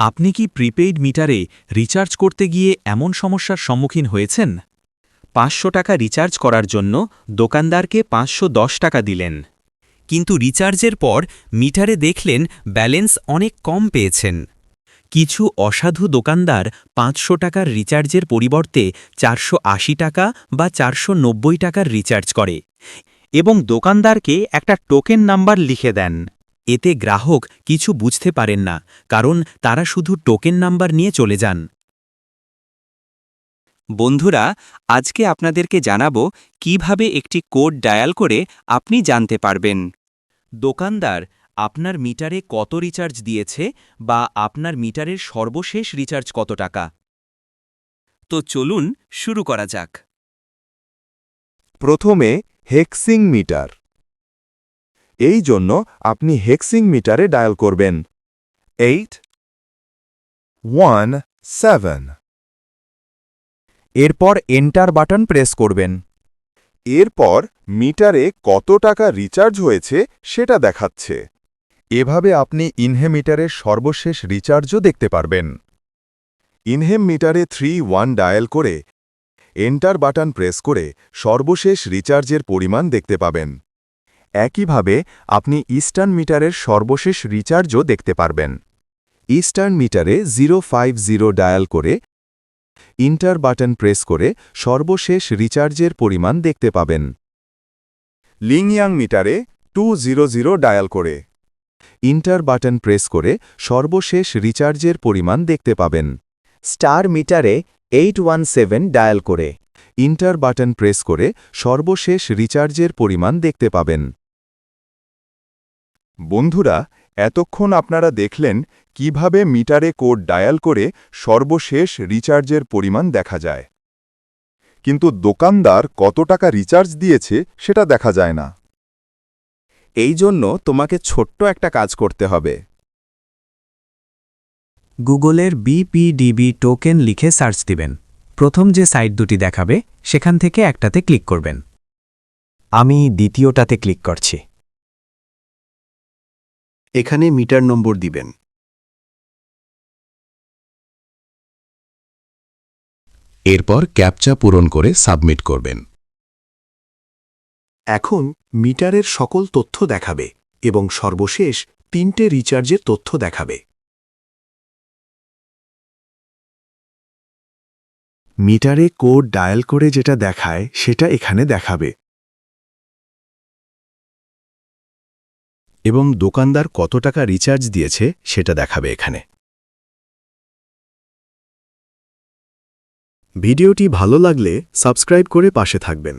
আপনি কি প্রিপেইড মিটারে রিচার্জ করতে গিয়ে এমন সমস্যার সম্মুখীন হয়েছেন? পাঁচশো টাকা রিচার্জ করার জন্য দোকানদারকে পাঁচশো দশ টাকা দিলেন। কিন্তু রিচার্জের পর মিটারে দেখলেন ব্যালেন্স অনেক কম পেয়েছেন। কিছু অসাধু দোকানদার পাঁচশো টাকার রিচার্জের পরিবর্তে চারশো আশি টাকা বা চারশো নব্বই টাকার রিচার্জ করে এবং দোকানদারকে একটা টোকেন নাম্বার লিখে দেন। এতে গ্রাহক কিছু বুঝতে পারেন না, কারণ তারা শুধু টোকেন নাম্বার নিয়ে চলে যান। বন্ধুরা, আজকে আপনাদেরকে জানাব কীভাবে একটি কোড ডায়াল করে আপনি জানতে পারবেন। দোকানদার, আপনার মিটারে কত রিচার্জ দিয়েছে বা আপনার মিটারের সর্বশেষ রিচার্জ কত টাকা? তো চলুন শুরু করা যাক। প্রথমে হেক্সিং মিটার। এই জন্য আপনি হেক্সিং মিটারে ডায়াল করবেন। এইট ওয়ান সেভেন এরপর এন্টার বাটন প্রেস করবেন। এরপর মিটারে কত টাকা রিচার্জ হয়েছে সেটা দেখাচ্ছে। এভাবে আপনি ইনহেম মিটারের সর্বশেষ রিচার্জও দেখতে পারবেন। ইনহেম মিটারে থ্রি ওয়ান ডায়াল করে এন্টার বাটন প্রেস করে সর্বশেষ রিচার্জের পরিমাণ দেখতে পাবেন। একইভাবে, আপনি ইস্টার্ন মিটারের সর্বশেষ রিচার্জও দেখতে পারবেন। ইস্টার্ন মিটারে জিরো ফাইভ জিরো ডায়াল করে, ইন্টার বাটন প্রেস করে সর্বশেষ রিচার্জের পরিমাণ দেখতে পাবেন। লিংয়াং মিটারে টু জিরো জিরো ডায়াল করে, ইন্টার বাটন প্রেস করে সর্বশেষ রিচার্জের পরিমাণ দেখতে পাবেন। স্টার মিটারে এইট ওয়ান সেভেন ডায়াল করে, ইন্টার বাটন প্রেস করে সর্বশেষ রিচার্জের পরিমাণ দেখতে পাবেন। বন্ধুরা, এতক্ষণ আপনারা দেখলেন কীভাবে মিটারে কোড ডায়াল করে সর্বশেষ রিচার্জের পরিমাণ দেখা যায়। কিন্তু দোকানদার কত টাকা রিচার্জ দিয়েছে সেটা দেখা যায় না। এই জন্য তোমাকে ছোট্ট একটা কাজ করতে হবে। গুগলের বিপিডিবি টোকেন লিখে সার্চ দিবেন। প্রথম যে সাইট দুটি দেখাবে, সেখান থেকে একটাতে ক্লিক করবেন। আমি দ্বিতীয়টাতে ক্লিক করছি। এখানে মিটার নম্বর দিবেন। এরপর ক্যাপচা পূরণ করে সাবমিট করবেন। এখন মিটারের সকল তথ্য দেখাবে এবং সর্বশেষ তিনটে রিচার্জের তথ্য দেখাবে। মিটারে কোড ডায়াল করে যেটা দেখায় সেটা এখানে দেখাবে। এবং দোকানদার কত টাকা রিচার্জ দিয়েছে সেটা দেখাবে এখানে। ভিডিওটি ভালো লাগলে সাবস্ক্রাইব করে পাশে থাকবেন।